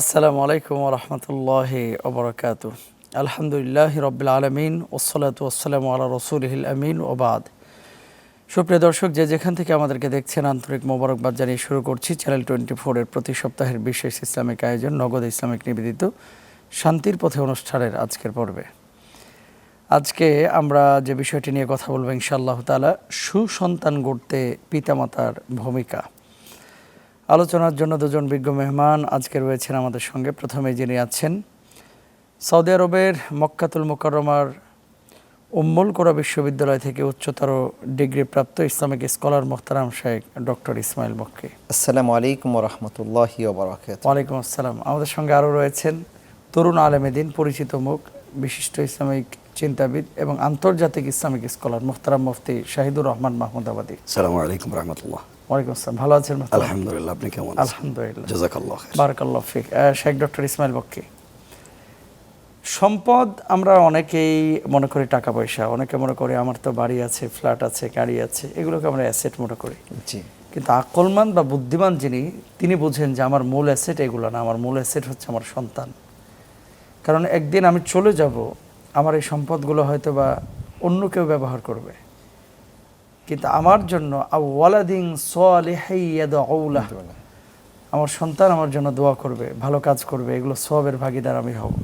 আসসালামু আলাইকুম রহমতুল্লাহ ওবরাকাত আলহামদুলিল্লাহ রবিল আলমিন ওসলাত ওসালাম আল্লাহ রসুলহিল আমিন ওবাদ সুপ্রিয় দর্শক, যে যেখান থেকে আমাদেরকে দেখছেন, আন্তরিক মোবারকবাদ জানিয়ে শুরু করছি চ্যানেল টোয়েন্টি ফোরের প্রতি সপ্তাহের বিশেষ ইসলামিক আয়োজন, নগদ ইসলামিক নিবেদিত শান্তির পথে অনুষ্ঠানের আজকের পর্বে। আজকে আমরা যে বিষয়টি নিয়ে কথা বলব ইনশাআল্লাহ তালা সুসন্তান গড়তে পিতামাতার ভূমিকা। আলোচনার জন্য দুজন বিজ্ঞ মেহমান আজকে রয়েছেন আমাদের সঙ্গে। প্রথমে যিনি আছেন সৌদি আরবের মক্কাতুল মোকাররমার উম্মুল কোরা বিশ্ববিদ্যালয় থেকে উচ্চতর ডিগ্রি প্রাপ্ত ইসলামিক স্কলার মোখতারাম শেখ ডক্টর ইসমাইল মক্কি। আসসালামু আলাইকুম রহমতুল্লাহি ওয়ালাইকুম আসসালাম। আমাদের সঙ্গে আরও রয়েছেন তরুণ আলেমেদিন পরিচিত মুখ বিশিষ্ট ইসলামিক চিন্তাবিদ এবং আন্তর্জাতিক ইসলামিক স্কলার মোখতারাম মুফতি শাহিদুর রহমান মাহমুদাবাদী। সালামু আলাইকুম রহমতুল্লাহ। ওয়ালাইকুম আসসালাম। ভালো আছেন? আলহামদুলিল্লাহ আপনি কেমন আলহামদুলিল্লাহ। জাজাকাল্লাহ বারাকাল্লাহ ফিক। শেখ ডক্টর ইসমাইল বক্কি। সম্পদ আমরা অনেকেই মনে করি টাকা পয়সা অনেকে মনে করি আমার তো বাড়ি আছে ফ্ল্যাট আছে গাড়ি আছে এগুলোকে আমরা অ্যাসেট মনে করি। জি। কিন্তু আকলমান বা বুদ্ধিমান যিনি তিনি বুঝেন যে আমার মূল অ্যাসেট এগুলো না আমার মূল অ্যাসেট হচ্ছে আমার সন্তান। কারণ একদিন আমি চলে যাব আমার এই সম্পদগুলো হয়তো বা অন্য কেউ ব্যবহার করবে। কিন্তু আমার জন্য ওয়ালাদিং সোয়ালিহাইয়াদউলাহ আমার সন্তান আমার জন্য দোয়া করবে ভালো কাজ করবে এগুলো সবের ভাগিদার আমি হব।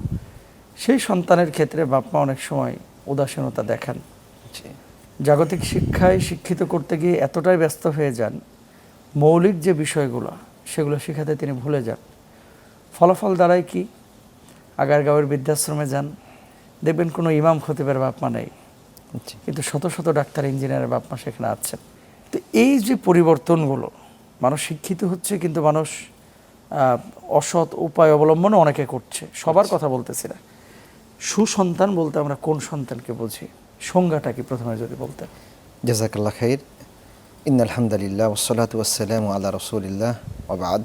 সেই সন্তানের ক্ষেত্রে বাপমা অনেক সময় উদাসীনতা দেখান। জাগতিক শিক্ষায় শিক্ষিত করতে গিয়ে এতটাই ব্যস্ত হয়ে যান মৌলিক যে বিষয়গুলো সেগুলো শেখাতে তিনি ভুলে যান। ফলাফল দ্বারাই কি? আগারগাঁওয়ের বৃদ্ধাশ্রমে যান দেখবেন কোনো ইমাম খতিবের বাপমা নেই। কিন্তু শত শত ডাক্তার ইঞ্জিনিয়ারের বাপমা সেখানে আছেন। তো এই যে পরিবর্তনগুলো মানুষ শিক্ষিত হচ্ছে কিন্তু মানুষ অসৎ উপায় অবলম্বনও অনেকে করছে। সবার কথা বলতেছি না। সুসন্তান বলতে আমরা কোন সন্তানকে বুঝি? সংজ্ঞাটা কি প্রথমে যদি বলতে? জাজাকাল্লাহ খাইর। ইন আলহামদুলিল্লাহ ওসলাত ওয়াসালাম আল্লাহ রসুলিল্লাহ ওবাদ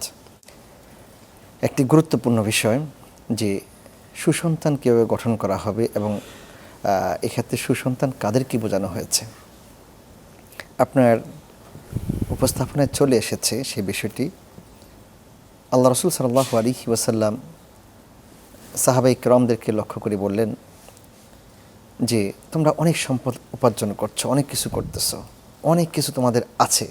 একটি গুরুত্বপূর্ণ বিষয় যে সুসন্তান কীভাবে গঠন করা হবে এবং এক্ষেত্রে সুসন্তান কাদের কি বোঝানো হয়েছে? আপনার উপস্থাপনায় চলে এসেছে সেই বিষয়টি। আল্লাহ রসুল সাল্লাহ আলী ওয়াসাল্লাম সাহাবাই করমদেরকে লক্ষ্য করে বললেন যে, তোমরা অনেক সম্পদ উপার্জন করছ, অনেক কিছু করতেছো, অনেক কিছু তোমাদের আছে।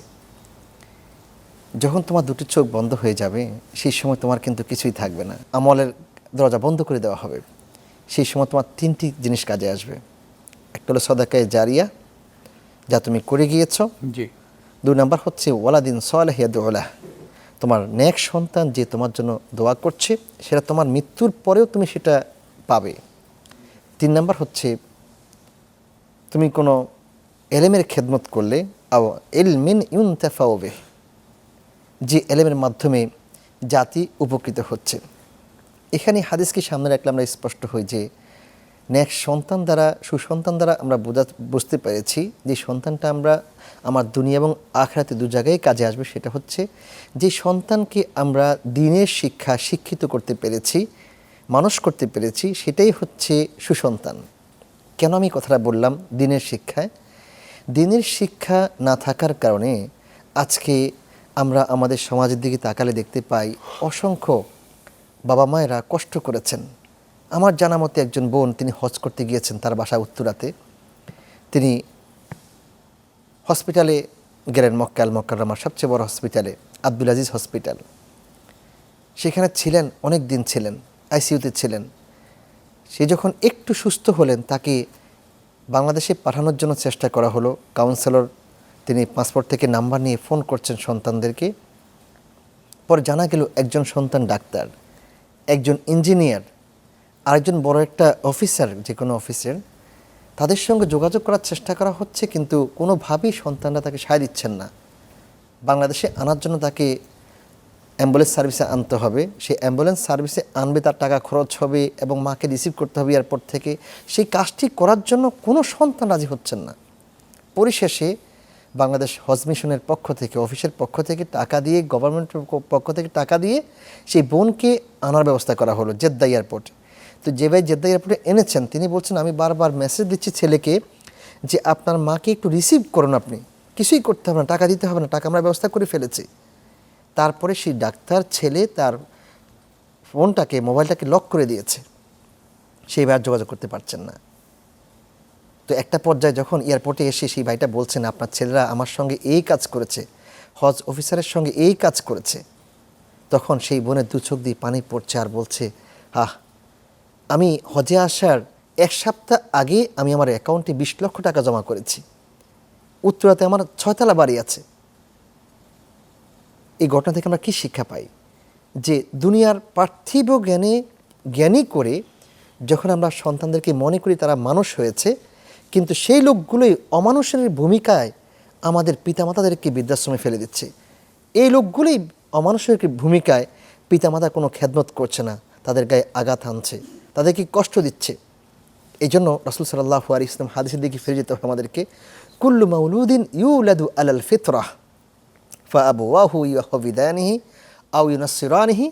যখন তোমার দুটি চোখ বন্ধ হয়ে যাবে, সেই সময় তোমার কিন্তু কিছুই থাকবে না। আমলের দরজা বন্ধ করে দেওয়া হবে। সেই সময় তোমার তিনটি জিনিস কাজে আসবে। একটা হলো সদাকায় জারিয়া যা তুমি করে গিয়েছো। জি। দুই নাম্বার হচ্ছে ওয়ালাদিন সোয়ালাহিয়াদুল্লাহ তোমার নেক সন্তান যে তোমার জন্য দোয়া করছে সেটা তোমার মৃত্যুর পরেও তুমি সেটা পাবে। তিন নাম্বার হচ্ছে তুমি কোনো এলেমের খেদমত করলে আও এলমিন ইউনতাফাওবে যে এলেমের মাধ্যমে জাতি উপকৃত হচ্ছে। এখানে হাদিসকে সামনে রাখলে আমরা স্পষ্ট হই যে নেক সন্তান দ্বারা, সুসন্তান দ্বারা আমরা বোঝা, বুঝতে পেরেছি যে সন্তানটা আমরা আমার দুনিয়া এবং আখড়াতে দু জায়গায় কাজে আসবে, সেটা হচ্ছে যে সন্তানকে আমরা দিনের শিক্ষা শিক্ষিত করতে পেরেছি, মানুষ করতে পেরেছি, সেটাই হচ্ছে সুসন্তান। কেন আমি কথাটা বললাম দিনের শিক্ষায়? দিনের শিক্ষা না থাকার কারণে আজকে আমরা আমাদের সমাজের দিকে তাকালে দেখতে পাই অসংখ্য বাবা মায়েরা কষ্ট করেছেন। আমার জানা মতে একজন বোন তিনি হজ করতে গিয়েছেন তার বাসা উত্তরাতে। তিনি হসপিটালে গেলেন মক্কাল মক্কার সবচেয়ে বড় হসপিটালে, আব্দুল আজিজ হসপিটাল। সেখানে ছিলেন, অনেক দিন ছিলেন, আইসিইউতে ছিলেন। সে যখন একটু সুস্থ হলেন, তাকে বাংলাদেশে পাঠানোর জন্য চেষ্টা করা হলো। কাউন্সিলর, তিনি পাসপোর্ট থেকে নাম্বার নিয়ে ফোন করছেন সন্তানদেরকে। পরে জানা গেল একজন সন্তান ডাক্তার। একজন ইঞ্জিনিয়ার, আরেকজন বড় একটা অফিসার, যে কোনো অফিসের, তাদের সঙ্গে যোগাযোগ করার চেষ্টা করা হচ্ছে, কিন্তু কোনোভাবেই সন্তানরা তাকে সায় দিচ্ছেন না। বাংলাদেশে আনার জন্য তাকে অ্যাম্বুলেন্স সার্ভিসে আনতে হবে। সেই অ্যাম্বুলেন্স সার্ভিসে আনবে, তার টাকা খরচ হবে এবং মাকে রিসিভ করতে হবে এয়ারপোর্ট থেকে। সেই কাজটি করার জন্য কোনো সন্তান রাজি হচ্ছেন না। পরিশেষে বাংলাদেশ হজ মিশনের পক্ষ থেকে, অফিসের পক্ষ থেকে টাকা দিয়ে গভর্নমেন্টের পক্ষ থেকে টাকা দিয়ে সেই বোনকে আনার ব্যবস্থা করা হলো জেদ্দা এয়ারপোর্ট। তো যে ভাই জেদ্দা এয়ারপোর্টে এনেছেন, তিনি বলছেন, আমি বারবার মেসেজ দিচ্ছি ছেলেকে যে আপনার মাকে একটু রিসিভ করুন আপনি। কিছুই করতে হবে না, টাকা দিতে হবে না, টাকা আমরা ব্যবস্থা করে ফেলেছি। তারপরে সেই ডাক্তার ছেলে তার ফোনটাকে, মোবাইলটাকে লক করে দিয়েছে। সেই ভাই আর যোগাযোগ করতে পারছেন না। তো একটা পর্যায়ে যখন এয়ারপোর্টে এসে সেই ভাইটা বলছেন, আপনার ছেলেরা আমার সঙ্গে এই কাজ করেছে, হজ অফিসারের সঙ্গে এই কাজ করেছে। তখন সেই বোনের দু চোখ দিয়ে পানি পড়ছে আর বলছে, আহ, আমি হজে আসার এক সপ্তাহ আগে আমি আমার অ্যাকাউন্টে বিশ লক্ষ টাকা জমা করেছি। উত্তরাতে আমার ছয়তলা বাড়ি আছে। এই ঘটনা থেকে আমরা কী শিক্ষা পাই? যে দুনিয়ার পার্থিব জ্ঞানে জ্ঞানী করে যখন আমরা সন্তানদেরকে মনে করি তারা মানুষ হয়েছে কিন্তু সেই লোকগুলোই অমানুষের ভূমিকায় আমাদের পিতামাতাদেরকে বৃদ্ধাশ্রমে ফেলে দিচ্ছে। এই লোকগুলোই অমানুষের ভূমিকায় পিতামাতা কোনো খেদমত করছে না, তাদের গায়ে আঘাত আনছে তাদেরকে কষ্ট দিচ্ছে। এই জন্য রসুল সাল্লাহ আলী ইসলাম হাদিসের দিকে ফিরে যেতে হবে আমাদেরকে। কুল্লু মাউলুদ্দিন ইউলাদু আলাল ফিতরাহ ফাবুয়াহু ইয়াহবিদানিহি আউ ইউনাসিরানিহি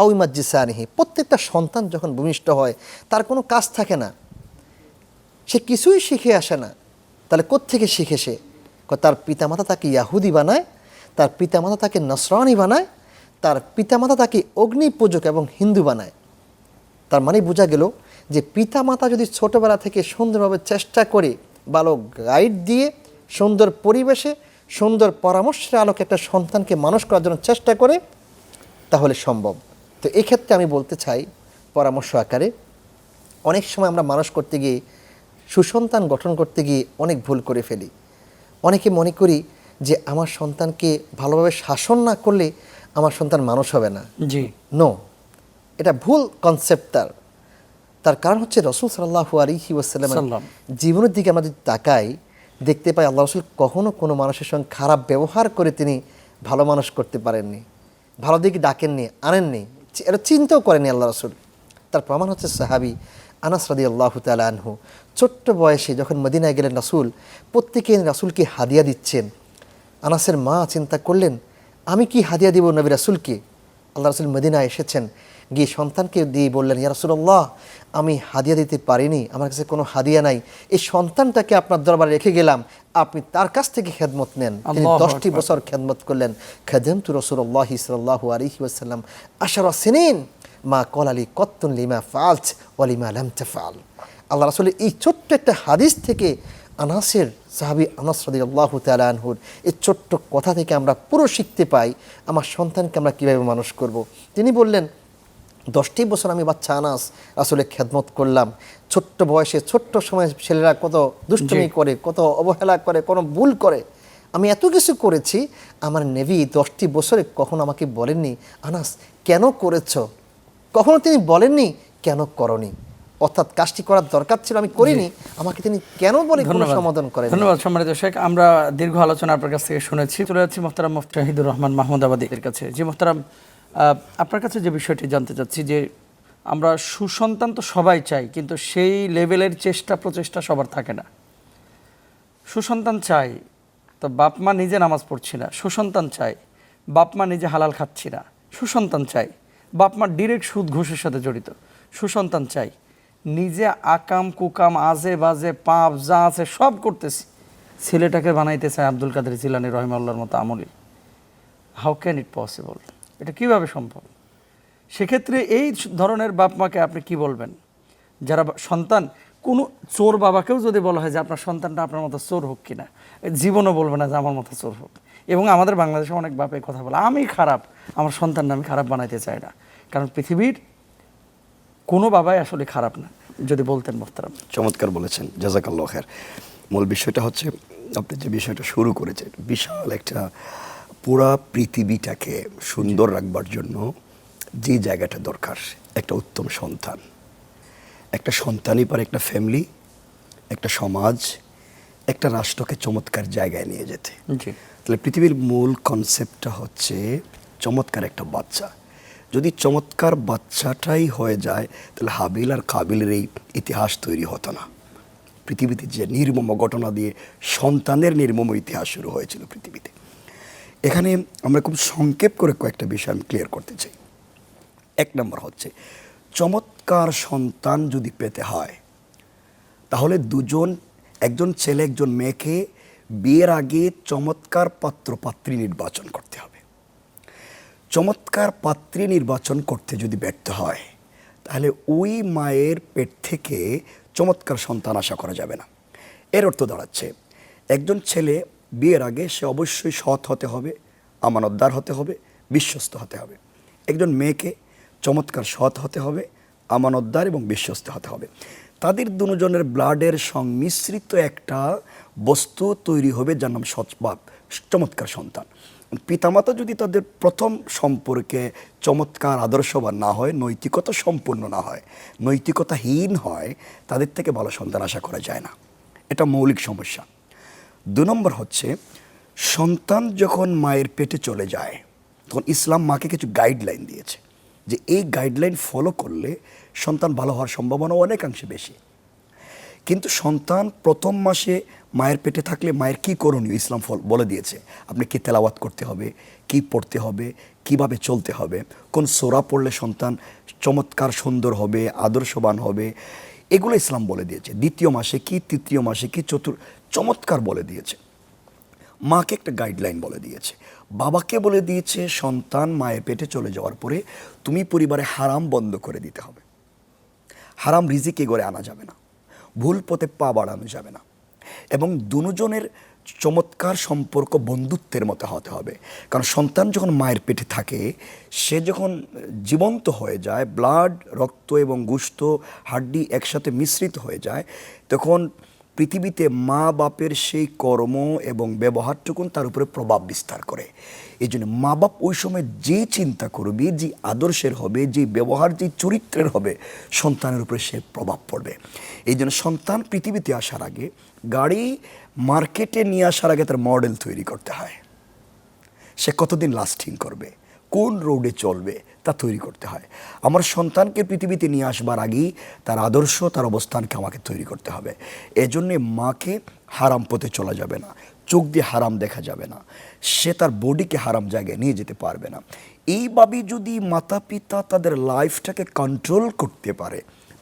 আউ ইমাজ্জিসানিহি প্রত্যেকটা সন্তান যখন ভূমিষ্ঠ হয়, তার কোনো কাজ থাকে না। সে কিছুই শিখে আসে না। তাহলে কোত্থেকে শিখে সে? তার পিতামাতা তাকে ইয়াহুদি বানায়, তার পিতামাতা তাকে নসরানি বানায়, তার পিতামাতা তাকে অগ্নি পূজক এবং হিন্দু বানায়। তার মানে বোঝা গেল যে পিতামাতা যদি ছোটোবেলা থেকে সুন্দরভাবে চেষ্টা করে, ভালো গাইড দিয়ে, সুন্দর পরিবেশে, সুন্দর পরামর্শের আলোকে একটা সন্তানকে মানুষ করার জন্য চেষ্টা করে, তাহলে সম্ভব। তো এক্ষেত্রে আমি বলতে চাই পরামর্শ আকারে, অনেক সময় আমরা মানুষ করতে গিয়ে সুসন্তান গঠন করতে গিয়ে অনেক ভুল করে ফেলি। অনেকে মনে করি যে আমার সন্তানকে ভালোভাবে শাসন না করলে আমার সন্তান মানুষ হবে না। জি। নো এটা ভুল কনসেপ্ট তার। তার কারণ হচ্ছে রসুল সাল্লাহ আলিহি ওয়াসাল্লামের সাল্লাম। জীবনের দিকে আমরা যদি তাকাই দেখতে পাই আল্লাহ রসুল কখনো কোনো মানুষের সঙ্গে খারাপ ব্যবহার করে তিনি ভালো মানুষ করতে পারেননি ভালো দিকে ডাকেননি আনেননি এটা চিন্তাও করেনি আল্লাহ রসুল। তার প্রমাণ হচ্ছে সাহাবি আনাস রাদি আল্লাহ তালা আনহু ছোট্ট বয়সে যখন মদিনায় গেলেন রাসুল প্রত্যেকে রাসুলকে হাদিয়া দিচ্ছেন। আনাসের মা চিন্তা করলেন আমি কি হাদিয়া দিব নবী রাসুলকে? আল্লাহ রসুল মদিনায় এসেছেন গিয়ে সন্তানকে দিয়ে বললেন ইয়া রাসূলুল্লাহ আমি হাদিয়া দিতে পারিনি আমার কাছে কোনো হাদিয়া নাই। এই সন্তানটাকে আপনার দরবারে রেখে গেলাম আপনি তার কাছ থেকে খেদমত নেন। তিনি দশটি বছর খেদমত করলেন। খেদম তু রসুল্লাহ সাল্লাহ আলহি ওয়াসাল্লাম আশারা সিনিন। মা কল আলী কত্তুন লিমা ফালছ ওয়ালিমা লাম তাফাল আল্লাহ রাসূলের এই ছোট্ট একটা হাদিস থেকে আনাসের সাহাবি আনাস রাদি আল্লাহ তালানহুর এই ছোট্ট কথা থেকে আমরা পুরো শিখতে পাই আমার সন্তানকে আমরা কীভাবে মানুষ করব। তিনি বললেন দশটি বছর আমি বাচ্চা আনাস আসলে খেদমত করলাম। ছোট্ট বয়সে ছোট্ট সময় ছেলেরা কত দুষ্টমি করে কত অবহেলা করে কোনো ভুল করে। আমি এত কিছু করেছি আমার নেভি দশটি বছরে কখনো আমাকে বলেননি আনাস কেন করেছ? কখনো তিনি বলেননি কেন করনি? অর্থাৎ কাজটি করার দরকার ছিল আমি করিনি আমাকে তিনি কেন বলে সমাধান করেন ধন্যবাদ সম্মানিত শেখ। আমরা দীর্ঘ আলোচনা আপনার কাছ থেকে শুনেছি। চলে যাচ্ছি মোহতারাম মুফতি শাহিদুর রহমান মাহমুদাবাদীর কাছে। জি মোহতারাম আপনার কাছে যে বিষয়টি জানতে চাচ্ছি যে আমরা সুসন্তান তো সবাই চাই কিন্তু সেই লেভেলের চেষ্টা প্রচেষ্টা সবার থাকে না। সুসন্তান চাই তো বাপ মা নিজে নামাজ পড়ছি না। সুসন্তান চাই বাপ মা নিজে হালাল খাচ্ছি না। সুসন্তান চাই বাপ মা ডিরেক্ট সুদ ঘুষের সাথে জড়িত। সুসন্তান চাই। নিজে আকাম, কুকাম, আজে বাজে, পাপ, যা আছে সব করতেছি। ছেলেটাকে বানাইতে চায় আব্দুল কাদের জিলানি রহিমাল্লার মতো আমলি হাউ ক্যান ইট পসিবল এটা কীভাবে সম্ভব? সেক্ষেত্রে এই ধরনের বাপ মাকে আপনি কি বলবেন? যারা সন্তান, কোনো চোর বাবাকেও যদি বলা হয় যে আপনার সন্তানটা আপনার মতো চোর হোক কিনা, জীবনও বলবে না যে আমার মতো চোর হোক। এবং আমাদের বাংলাদেশে অনেক বাপে কথা বলে আমি খারাপ আমার সন্তান আমি খারাপ বানাইতে চাই না। কারণ পৃথিবীর কোনো বাবাই আসলে খারাপ না যদি বলতেন মোহতারাম। চমৎকার বলেছেন জাজাকাল্লাহ খের মূল বিষয়টা হচ্ছে আপনি যে বিষয়টা শুরু করেছেন বিশাল একটা পুরা পৃথিবীটাকে সুন্দর রাখবার জন্য যে জায়গাটা দরকার একটা উত্তম সন্তান। একটা সন্তানই পারে একটা ফ্যামিলি একটা সমাজ একটা রাষ্ট্রকে চমৎকার জায়গায় নিয়ে যেতে। তাহলে পৃথিবীর মূল কনসেপ্টটা হচ্ছে চমৎকার একটা বাচ্চা। যদি চমৎকার বাচ্চাটাই হয়ে যায়, তাহলে হাবিল আর কাবিলের এই ইতিহাস তৈরি হতো না। পৃথিবীতে যে নির্মম ঘটনা দিয়ে সন্তানের নির্মম ইতিহাস শুরু হয়েছিল পৃথিবীতে। এখানে আমরা খুব সংক্ষেপ করে কয়েকটা বিষয় আমি ক্লিয়ার করতে চাই। এক নম্বর হচ্ছে, চমৎকার সন্তান যদি পেতে হয়, তাহলে দুজন, একজন ছেলে, একজন মেয়েকে বিয়ের আগে চমৎকার পাত্র পাত্রী নির্বাচন করতে হবে। চমৎকার পাত্রী নির্বাচন করতে যদি ব্যর্থ হয়, তাহলে ওই মায়ের পেট থেকে চমৎকার সন্তান আশা করা যাবে না। এর অর্থ দাঁড়াচ্ছে, একজন ছেলে বিয়ের আগে সে অবশ্যই সৎ হতে হবে, আমানতদার হতে হবে, বিশ্বস্ত হতে হবে। একজন মেয়েকে চমৎকার সৎ হতে হবে, আমানতদার এবং বিশ্বস্ত হতে হবে। তাদের দুজনের ব্লাডের সংমিশ্রিত একটা বস্তু তৈরি হবে যার নাম সৎ বা চমৎকার সন্তান। পিতামাতা যদি তাদের প্রথম সম্পর্কে চমৎকার আদর্শবান না হয়, নৈতিকতা সম্পূর্ণ না হয়, নৈতিকতাহীন হয়, তাদের থেকে ভালো সন্তান আশা করা যায় না। এটা মৌলিক সমস্যা। দু নম্বর হচ্ছে, সন্তান যখন মায়ের পেটে চলে যায়, তখন ইসলাম মাকে কিছু গাইডলাইন দিয়েছে যে এই গাইডলাইন ফলো করলে সন্তান ভালো হওয়ার সম্ভাবনা অনেকাংশে বেশি। কিন্তু সন্তান প্রথম মাসে মায়ের পেটে থাকলে মায়ের কি করণীয়? ইসলাম ফল বলে দিয়েছে। আপনি কি তেলাওয়াত করতে হবে? কি পড়তে হবে? কীভাবে চলতে হবে? কোন সোরা পড়লে সন্তান চমৎকার, সুন্দর হবে, আদর্শবান হবে? এগুলো ইসলাম বলে দিয়েছে। দ্বিতীয় মাসে কি, তৃতীয় মাসে কি, চতুর, চমৎকার বলে দিয়েছে। মাকে একটা গাইডলাইন বলে দিয়েছে। বাবাকে বলে দিয়েছে, সন্তান মায়ের পেটে চলে যাওয়ার পরে তুমি পরিবারে হারাম বন্ধ করে দিতে হবে। হারাম রিজিকে গড়ে আনা যাবে না। ভুল পথে পা বাড়ানো যাবে না। এবং দুজনের চমৎকার সম্পর্ক বন্ধুত্বের মতো হতে হবে। কারণ সন্তান যখন মায়ের পেটে থাকে, সে যখন জীবন্ত হয়ে যায় ব্লাড রক্ত এবং গুস্ত, হাড্ডি একসাথে মিশ্রিত হয়ে যায়, তখন পৃথিবীতে মা বাপের সেই কর্ম এবং ব্যবহারটুকুন তার উপরে প্রভাব বিস্তার করে। এই জন্য মা বাপ ওই সময় যে চিন্তা করবে, যে আদর্শের হবে, যে ব্যবহার, যে চরিত্রের হবে, সন্তানের উপরে সে প্রভাব পড়বে। এই জন্য সন্তান পৃথিবীতে আসার আগে গাড়ি মার্কেটে নিয়ে আসার আগে তার মডেল তৈরি করতে হয়। সে কতদিন লাস্টিং করবে? কোন রোডে চলবে তা তৈরি করতে হয়। আমার সন্তানকে পৃথিবীতে নিয়ে আসবার আগেই তার আদর্শ, তার অবস্থানকে আমাকে তৈরি করতে হবে। এজন্যে মাকে হারাম পথে চলা যাবে না, চোখ দিয়ে হারাম দেখা যাবে না। সে তার বডিকে হারাম জায়গায় নিয়ে যেতে পারবে না। এইভাবে যদি মাতা পিতা তাদের লাইফটাকে কন্ট্রোল করতে পারে,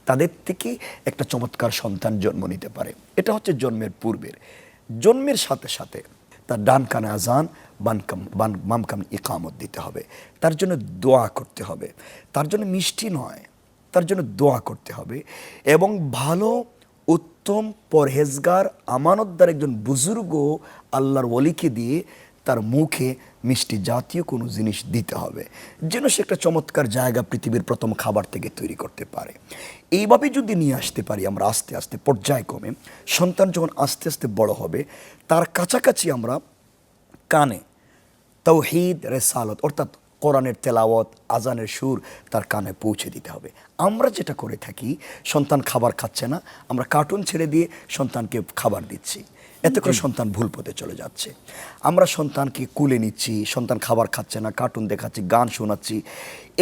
তাদের থেকে একটা চমৎকার সন্তান জন্ম নিতে পারে। এটা হচ্ছে জন্মের পূর্বের। জন্মের সাথে সাথে তার ডান কানে আজান বান কাম বান বাম কাম ইকামত দিতে হবে। তার জন্য দোয়া করতে হবে। তার জন্য মিষ্টি নয়, তার জন্য দোয়া করতে হবে। এবং ভালো, উত্তম পরহেজগার, আমানতদার একজন বুজুর্গ আল্লাহর ওলিকে দিয়ে তার মুখে মিষ্টি জাতীয় কোনো জিনিস দিতে হবে, যেন সে একটা চমৎকার জায়গা পৃথিবীর প্রথম খাবার থেকে তৈরি করতে পারে। এইভাবে যদি নিয়ে আসতে পারি আমরা আস্তে আস্তে, পর্যায়ক্রমে, সন্তান যখন আস্তে আস্তে বড় হবে, তার কাছাকাছি আমরা কানে তৌহিদ রেসালত অর্থাৎ কোরআনের তেলাওয়াত আজানের সুর তার কানে পৌঁছে দিতে হবে। আমরা যেটা করে থাকি সন্তান খাবার খাচ্ছে না আমরা কার্টুন ছেড়ে দিয়ে সন্তানকে খাবার দিচ্ছি। এতে করে সন্তান ভুল পথে চলে যাচ্ছে। আমরা সন্তানকে কুলে নিচ্ছি সন্তান খাবার খাচ্ছে না কার্টুন দেখাচ্ছি গান শোনাচ্ছি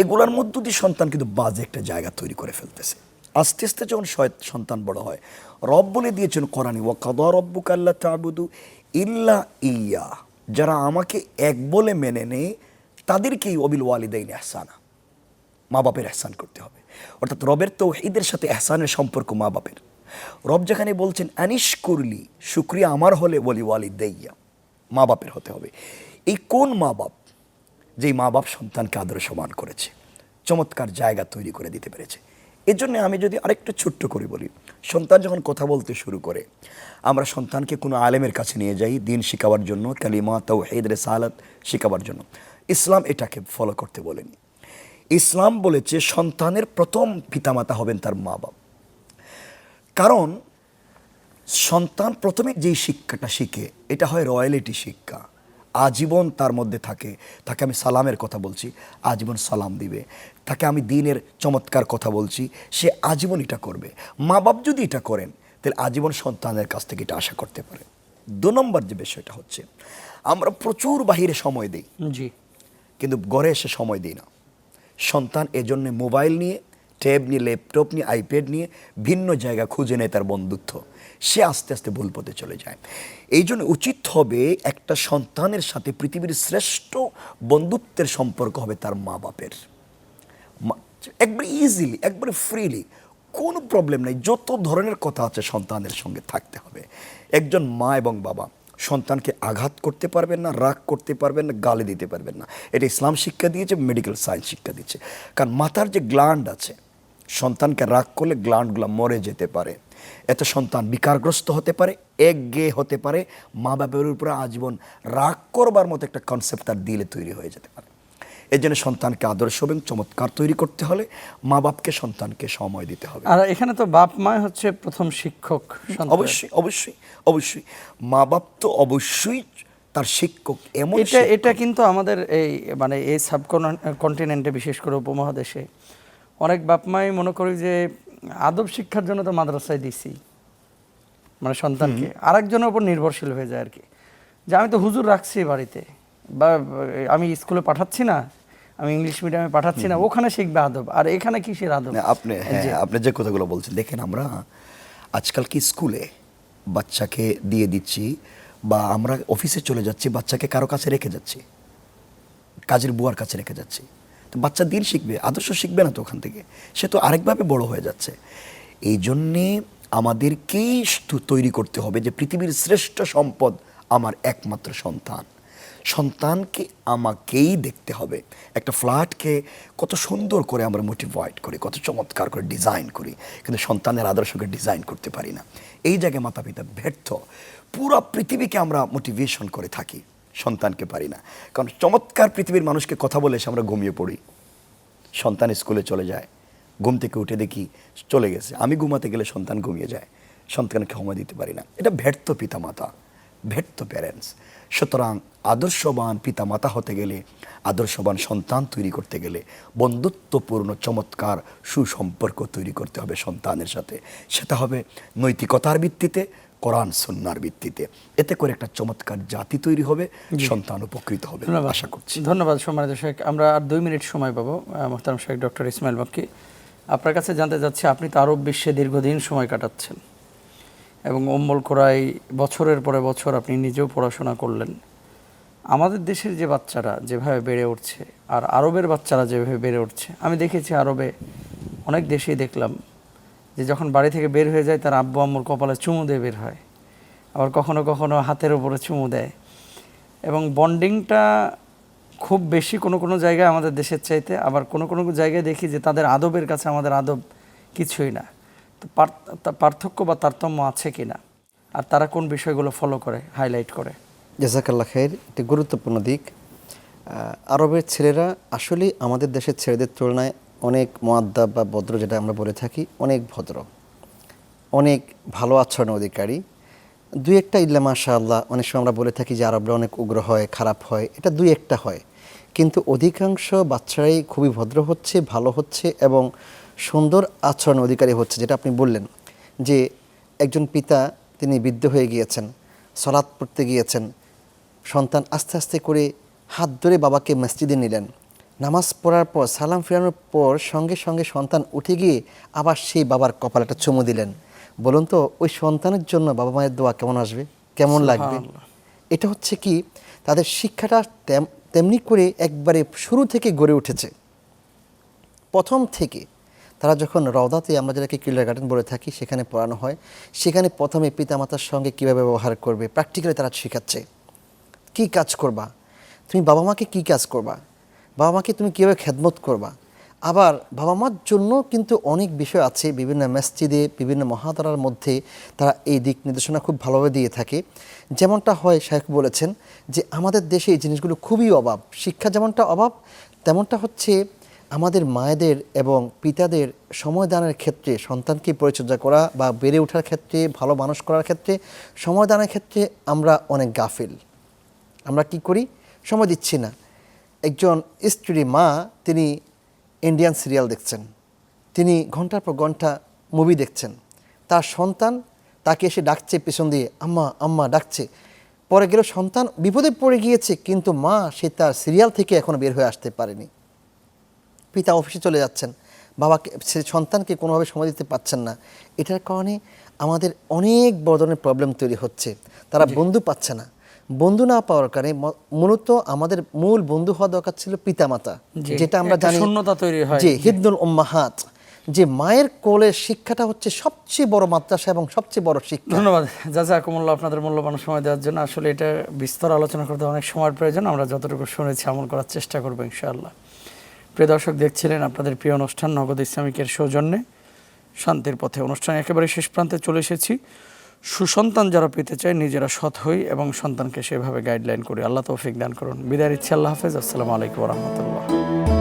এগুলোর মধ্য দিয়ে সন্তান কিন্তু বাজে একটা জায়গা তৈরি করে ফেলতেছে। আস্তে আস্তে যখন সন্তান বড় হয় রব বলে দিয়েছেন কোরআনি ও কাদা রব্বু কাল্লা তাবুদু ইল্লা ইয়া। যারা আমাকে এক বলে মেনে নেয়, তাদেরকেই অবিল ওয়ালিদাইন এহসানা, মা বাপের এহসান করতে হবে। অর্থাৎ রবের তো ঈদের সাথে এহসানের সম্পর্ক মা বাপের। রব যেখানে বলছেন আনিস করলি শুক্রিয়া আমার হলে বলি ওয়ালিদ দেইয়া মা বাপের হতে হবে। এই কোন মা বাপ যেই মা বাপ সন্তানকে আদর্শমান করেছে, চমৎকার জায়গা তৈরি করে দিতে পেরেছে। এর জন্য আমি যদি আরেকটু ছোট্ট করে বলি, সন্তান যখন কথা বলতে শুরু করে, আমরা সন্তানকে কোনো আলেমের কাছে নিয়ে যাই, দিন শেখাবার জন্য, কালিমা তাও হেদ সালাত শেখাবার জন্য। ইসলাম এটাকে ফলো করতে বলেনি। ইসলাম বলেছে সন্তানের প্রথম পিতামাতা হবেন তার মা বাপ। কারণ সন্তান প্রথমে যেই শিক্ষাটা শিখে, এটা হয় রয়্যালিটি শিক্ষা। আজীবন তার মধ্যে থাকে। তাকে আমি সালামের কথা বলছি আজীবন সালাম দিবে। তাকে আমি দিনের চমৎকার কথা বলছি সে আজীবন এটা করবে। মা বাপ যদি এটা করেন তাহলে আজীবন সন্তানের কাছ থেকে এটা আশা করতে পারে। দু নম্বর যে বিষয়টা হচ্ছে আমরা প্রচুর বাহিরে সময় দিই। জি। কিন্তু ঘরে এসে সময় দিই না। সন্তান এজন্য মোবাইল নিয়ে ট্যাব নিয়ে ল্যাপটপ নিয়ে আইপ্যাড নিয়ে ভিন্ন জায়গা খুঁজে নেয় তার বন্ধুত্ব। সে আস্তে আস্তে ভুল পথে চলে যায়। এই জন্য উচিত হবে একটা সন্তানের সাথে পৃথিবীর শ্রেষ্ঠ বন্ধুত্বের সম্পর্ক হবে তার মা বাপের। একবারে ইজিলি একবারে ফ্রিলি কোনো প্রবলেম নেই। যত ধরনের কথা আছে সন্তানের সঙ্গে থাকতে হবে। একজন মা এবং বাবা সন্তানকে আঘাত করতে পারবেন না, রাগ করতে পারবেন না, গালে দিতে পারবেন না। এটা ইসলাম শিক্ষা দিয়েছে মেডিকেল সায়েন্স শিক্ষা দিচ্ছে। কারণ মাথার যে গ্ল্যান্ড আছে, সন্তানকে রাগ করলে গ্ল্যান্ডগুলো মরে যেতে পারে। এতে সন্তান বিকারগ্রস্ত হতে পারে এক গে হতে পারে মা বাপের উপরে আজীবন রাগ করবার মতো একটা কনসেপ্ট তার দিলে তৈরি হয়ে যেতে পারে। এই জন্য সন্তানকে আদর্শ এবং চমৎকার তৈরি করতে হলে মা বাপকে সন্তানকে সময় দিতে হবে। আর এখানে তো বাপ মা হচ্ছে প্রথম শিক্ষক অবশ্যই অবশ্যই অবশ্যই। মা বাপ তো অবশ্যই তার শিক্ষক এমন এটা এটা কিন্তু আমাদের এই মানে এই সাব কন্টিনেন্টে বিশেষ করে উপমহাদেশে অনেক বাপ মাই মনে করি যে আদব শিক্ষার জন্য তো মাদ্রাসায় দিছি। মানে সন্তানকে। আরেকজনের উপর নির্ভরশীল হয়ে যায় আর কি যে আমি তো হুজুর রাখছি বাড়িতে। বা আমি স্কুলে পাঠাচ্ছি না আমি ইংলিশ মিডিয়ামে পাঠাচ্ছি না ওখানে শিখবে আদব। আর এখানে কিসের আদব? না, আপনি হ্যাঁ আপনি যে কথাগুলো বলছেন দেখেন আমরা আজকাল কি স্কুলে বাচ্চাকে দিয়ে দিচ্ছি বা আমরা অফিসে চলে যাচ্ছি বাচ্চাকে কারও কাছে রেখে যাচ্ছি কাজের বুয়ার কাছে রেখে যাচ্ছি। তো বাচ্চা দিন শিখবে, আদর্শ শিখবে না তো ওখান থেকে। সে তো আরেকভাবে বড় হয়ে যাচ্ছে। এই জন্যে আমাদেরকেই তৈরি করতে হবে যে পৃথিবীর শ্রেষ্ঠ সম্পদ আমার একমাত্র সন্তান। সন্তানকে আমাকেই দেখতে হবে। একটা ফ্ল্যাটকে কত সুন্দর করে আমরা মোটিভয়েট করি, কত চমৎকার করে ডিজাইন করি, কিন্তু সন্তানের আদর্শকে ডিজাইন করতে পারি না। এই জায়গায় মাতা পিতা ব্যর্থ। পুরো পৃথিবীকে আমরা মোটিভেশন করে থাকি। সন্তানকে পারি না। কারণ চমৎকার পৃথিবীর মানুষকে কথা বলে এসে আমরা ঘুমিয়ে পড়ি। সন্তান স্কুলে চলে যায়, ঘুম থেকে উঠে দেখি চলে গেছে। আমি ঘুমাতে গেলে সন্তান ঘুমিয়ে যায়, সন্তানকে ক্ষমা দিতে পারি না। এটা ব্যর্থ পিতামাতা, ব্যর্থ প্যারেন্টস সুতরাং আদর্শবান পিতামাতা হতে গেলে, আদর্শবান সন্তান তৈরি করতে গেলে বন্ধুত্বপূর্ণ, চমৎকার সুসম্পর্ক তৈরি করতে হবে সন্তানের সাথে। সেটা হবে নৈতিকতার ভিত্তিতে কোরআন সন্ন্যার ভিত্তিতে। এতে করে একটা চমৎকার জাতি তৈরি হবে সন্তান উপকৃত হবে আশা করছি। ধন্যবাদ সম্মানিত শেখ আমরা আর দুই মিনিট সময় পাবো মোহতারাম শেখ ডক্টর ইসমাইল মক্কি। আপনার কাছে জানতে চাচ্ছি আপনি তো আরব বিশ্বে দীর্ঘদিন সময় কাটাচ্ছেন এবং অম্বল কোরাই বছরের পরে বছর আপনি নিজেও পড়াশোনা করলেন। আমাদের দেশের যে বাচ্চারা যেভাবে বেড়ে উঠছে আর আরবের বাচ্চারা যেভাবে বেড়ে উঠছে আমি দেখেছি আরবে অনেক দেশেই দেখলাম যে যখন বাড়ি থেকে বের হয়ে যায়, তার আব্বু আম্মুর কপালে চুমু দিয়ে বের হয়। আবার কখনো কখনো হাতের উপরে চুমু দেয়। এবং বন্ডিংটা খুব বেশি কোনো কোনো জায়গায় আমাদের দেশের চাইতে, আবার কোনো কোনো জায়গায় দেখি যে তাদের আদবের কাছে আমাদের আদব কিছুই না। তো পার- তা পার্থক্য বা তারতম্য আছে কি না? আর তারা কোন বিষয়গুলো ফলো করে হাইলাইট করে? জাজাকাল্লা খায়ের একটি গুরুত্বপূর্ণ দিক। আরবের ছেলেরা আসলে আমাদের দেশের ছেলেদের তুলনায় অনেক মোয়াদ্দাব বা ভদ্র যেটা আমরা বলে থাকি, অনেক ভদ্র, অনেক ভালো আচরণের অধিকারী। দুই একটা ইল্লা মাশা আল্লাহ অনেক সময় আমরা বলে থাকি যে আরবরা অনেক উগ্র হয়, খারাপ হয়, এটা দুই একটা হয়। কিন্তু অধিকাংশ বাচ্চারাই খুবই ভদ্র হচ্ছে, ভালো হচ্ছে এবং সুন্দর আচরণের অধিকারী হচ্ছে, যেটা আপনি বললেন যে একজন পিতা তিনি বৃদ্ধ হয়ে গিয়েছেন, সলাৎ পড়তে গিয়েছেন, সন্তান আস্তে আস্তে করে হাত ধরে বাবাকে মসজিদে নিলেন। নামাজ পড়ার পর সালাম ফেরানোর পর সঙ্গে সঙ্গে সন্তান উঠে গিয়ে আবার সেই বাবার কপালে একটা চুমু দিলেন। বলুন তো ওই সন্তানের জন্য বাবা মায়ের দোয়া কেমন আসবে? কেমন লাগবে? এটা হচ্ছে কি তাদের শিক্ষাটা তেমনি করে একবারে শুরু থেকে গড়ে উঠেছে। প্রথম থেকে তারা যখন রওদাতে আমরা যেটাকে কিল্ডার গার্ডেন বলে থাকি সেখানে পড়ানো হয়। সেখানে প্রথমে পিতামাতার সঙ্গে কীভাবে ব্যবহার করবে প্র্যাকটিক্যালি তারা শেখাচ্ছে। কি কাজ করবা? তুমি বাবা মাকে কি কাজ করবা? বাবা মাকে তুমি কীভাবে খেদমত করবা? আবার বাবা মার জন্য কিন্তু অনেক বিষয় আছে, বিভিন্ন মসজিদে, বিভিন্ন মহাতারার মধ্যে তারা এই দিক নির্দেশনা খুব ভালোভাবে দিয়ে থাকে। যেমনটা হয় শাহেখ বলেছেন যে, আমাদের দেশে এই জিনিসগুলো খুবই অভাব। শিক্ষা যেমনটা অভাব, তেমনটা হচ্ছে আমাদের মায়েদের এবং পিতাদের সময় দানের ক্ষেত্রে, সন্তানকে পরিচর্যা করা বা বেড়ে ওঠার ক্ষেত্রে, ভালো মানুষ করার ক্ষেত্রে সময় দানের ক্ষেত্রে আমরা অনেক গাফিল। আমরা কি করি? সময় দিচ্ছি না। একজন স্ত্রী মা তিনি ইন্ডিয়ান সিরিয়াল দেখছেন। তিনি ঘণ্টার পর ঘণ্টা মুভি দেখছেন। তার সন্তান তাকে এসে ডাকছে পেছন দিয়ে আম্মা আম্মা ডাকছে। পরে গেল সন্তান বিপদে পড়ে গিয়েছে কিন্তু মা সে তার সিরিয়াল থেকে এখনও বের হয়ে আসতে পারেনি। পিতা অফিসে চলে যাচ্ছেন। বাবাকে সে সন্তানকে কোনোভাবে সময় দিতে পারছেন না। এটার কারণে আমাদের অনেক বড় ধরনের প্রবলেম তৈরি হচ্ছে। তারা বন্ধু পাচ্ছে না। বন্ধু না পাওয়ার কারণে মূলত আমাদের মূল বন্ধু হওয়া দরকার ছিল পিতামাতা যেটা আমরা জানি শূন্যতা তৈরি হয়। যে হিদনুল উম্মাহাত যে মায়ের কোলের শিক্ষাটা হচ্ছে সবচেয়ে বড় মাদ্রাসা এবং সবচেয়ে বড় শিক্ষা। ধন্যবাদ। জাজাকুমুল্লাহ আপনাদের মূল্যবান সময় দেওয়ার জন্য। আসলে এটা বিস্তর আলোচনা করতে অনেক সময়ের প্রয়োজন। আমরা যতটুকু শুনেছি আমল করার চেষ্টা করব ইনশাআল্লাহ। প্রিয় দর্শক দেখছিলেন আপনাদের প্রিয় অনুষ্ঠান নগদ ইসলামিকের সৌজন্যে শান্তির পথে অনুষ্ঠান একেবারে শেষ প্রান্তে চলে এসেছি। সুসন্তান যারা পেতে চায়, নিজেরা সৎ হই এবং সন্তানকে সেভাবে গাইডলাইন করি আল্লাহ তৌফিক দান করুন। বিদায় ইচ্ছা, আল্লাহ হাফেজ। আসসালামু আলাইকুম রহমতুল্লাহ।